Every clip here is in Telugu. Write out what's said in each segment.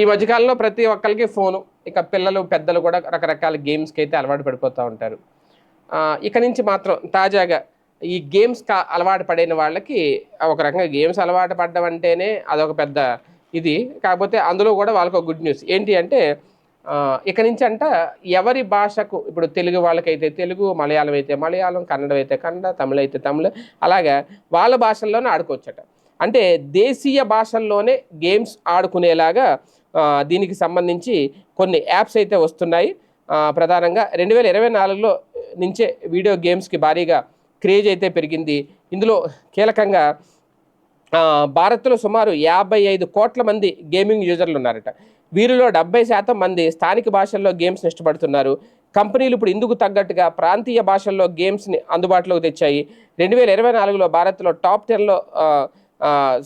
ఈ మధ్యకాలంలో ప్రతి ఒక్కరికి ఫోను ఇక పిల్లలు పెద్దలు కూడా రకరకాల గేమ్స్కి అయితే అలవాటు పడిపోతూ ఉంటారు. ఇక నుంచి మాత్రం తాజాగా ఈ గేమ్స్ కా అలవాటు పడిన వాళ్ళకి ఒక రకంగా గేమ్స్ అలవాటు పడడం అంటేనే అదొక పెద్ద ఇది. కాకపోతే అందులో కూడా వాళ్ళకు ఒక గుడ్ న్యూస్ ఏంటి అంటే ఇక నుంచి అంట ఎవరి భాషకు ఇప్పుడు తెలుగు వాళ్ళకైతే తెలుగు మలయాళం అయితే మలయాళం కన్నడం అయితే కన్నడ తమిళ అయితే తమిళ అలాగా వాళ్ళ భాషల్లోనే ఆడుకోవచ్చట. అంటే దేశీయ భాషల్లోనే గేమ్స్ ఆడుకునేలాగా దీనికి సంబంధించి కొన్ని యాప్స్ అయితే వస్తున్నాయి. ప్రధానంగా రెండు వేల ఇరవై నాలుగులో నుంచే వీడియో గేమ్స్కి భారీగా క్రేజ్ అయితే పెరిగింది. ఇందులో కీలకంగా భారత్లో సుమారు యాభై ఐదు కోట్ల మంది గేమింగ్ యూజర్లు ఉన్నారట. వీరిలో డెబ్బై శాతం మంది స్థానిక భాషల్లో గేమ్స్ని ఇష్టపడుతున్నారు. కంపెనీలు ఇప్పుడు ఇందుకు తగ్గట్టుగా ప్రాంతీయ భాషల్లో గేమ్స్ని అందుబాటులోకి తెచ్చాయి. రెండు వేల ఇరవై నాలుగులో భారత్లో టాప్ టెన్లో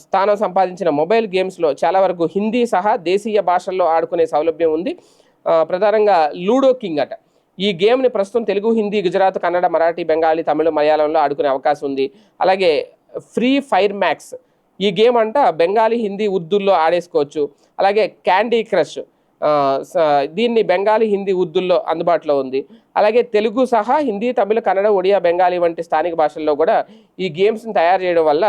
స్థానం సంపాదించిన మొబైల్ గేమ్స్లో చాలా వరకు హిందీ సహా దేశీయ భాషల్లో ఆడుకునే సౌలభ్యం ఉంది. ప్రధానంగా లూడో కింగ్ అట. ఈ గేమ్ని ప్రస్తుతం తెలుగు హిందీ గుజరాత్ కన్నడ మరాఠీ బెంగాలీ తమిళ మలయాళంలో ఆడుకునే అవకాశం ఉంది. అలాగే ఫ్రీ ఫైర్ మ్యాక్స్. ఈ గేమ్ అంట బెంగాలీ హిందీ ఉర్దూల్లో ఆడేసుకోవచ్చు. అలాగే క్యాండీ క్రష్. దీన్ని బెంగాలీ హిందీ ఉర్దూల్లో అందుబాటులో ఉంది. అలాగే తెలుగు సహా హిందీ తమిళ కన్నడ ఒడియా బెంగాలీ వంటి స్థానిక భాషల్లో కూడా ఈ గేమ్స్ని తయారు చేయడం వల్ల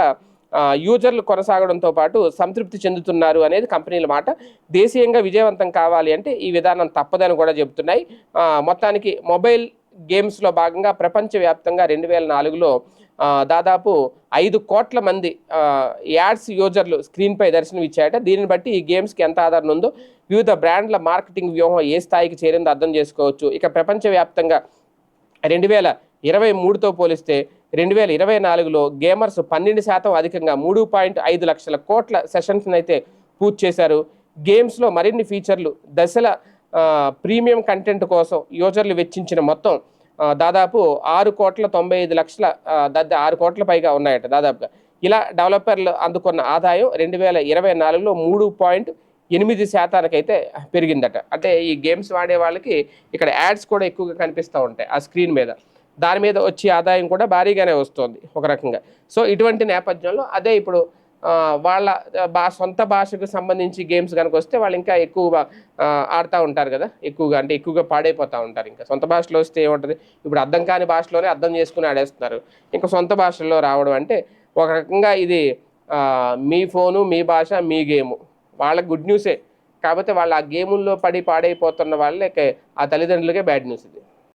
యూజర్లు కొనసాగడంతో పాటు సంతృప్తి చెందుతున్నారు అనేది కంపెనీల మాట. దేశీయంగా విజయవంతం కావాలి అంటే ఈ విధానం తప్పదని కూడా చెబుతున్నాయి. మొత్తానికి మొబైల్ గేమ్స్లో భాగంగా ప్రపంచవ్యాప్తంగా రెండు వేల నాలుగులో దాదాపు ఐదు కోట్ల మంది యాడ్స్ యూజర్లు స్క్రీన్పై దర్శనం ఇచ్చాయట దీనిని బట్టి ఈ గేమ్స్కి ఎంత ఆదరణ ఉందో వివిధ బ్రాండ్ల మార్కెటింగ్ వ్యూహం ఏ స్థాయికి చేరిందో అర్థం చేసుకోవచ్చు. ఇక ప్రపంచవ్యాప్తంగా రెండు వేల ఇరవై మూడుతో పోలిస్తే రెండు వేల ఇరవై నాలుగులో గేమర్స్ పన్నెండు శాతం అధికంగా మూడు పాయింట్ ఐదు లక్షల కోట్ల సెషన్స్ని అయితే పూర్తి చేశారు. గేమ్స్లో మరిన్ని ఫీచర్లు దశల ప్రీమియం కంటెంట్ కోసం యూజర్లు వెచ్చించిన మొత్తం దాదాపు ఆరు కోట్ల తొంభై ఐదు లక్షల దద్ద ఆరు కోట్ల పైగా ఉన్నాయట దాదాపుగా. ఇలా డెవలపర్లు అందుకున్న ఆదాయం రెండు వేల ఇరవై నాలుగులో మూడు పాయింట్ ఎనిమిది శాతానికైతే పెరిగిందట. అంటే ఈ గేమ్స్ వాడే వాళ్ళకి ఇక్కడ యాడ్స్ కూడా ఎక్కువగా కనిపిస్తూ ఉంటాయి ఆ స్క్రీన్ మీద. దాని మీద వచ్చే ఆదాయం కూడా భారీగానే వస్తుంది ఒక రకంగా. సో ఇటువంటి నేపథ్యంలో అదే ఇప్పుడు వాళ్ళ బా సొంత భాషకు సంబంధించి గేమ్స్ కనుక వస్తే వాళ్ళు ఇంకా ఎక్కువగా ఆడుతూ ఉంటారు కదా. ఎక్కువగా అంటే ఎక్కువగా పాడైపోతూ ఉంటారు ఇంకా. సొంత భాషలో వస్తే ఏముంటుంది? ఇప్పుడు అర్థం కాని భాషలోనే అర్థం చేసుకుని ఆడేస్తున్నారు. ఇంకా సొంత భాషల్లో రావడం అంటే ఒక రకంగా ఇది మీ ఫోను మీ భాష మీ గేము. వాళ్ళ గుడ్ న్యూసే. కాకపోతే వాళ్ళు ఆ గేముల్లో పడి పాడైపోతున్న వాళ్ళకే ఆ తల్లిదండ్రులకే బ్యాడ్ న్యూస్ ఇది.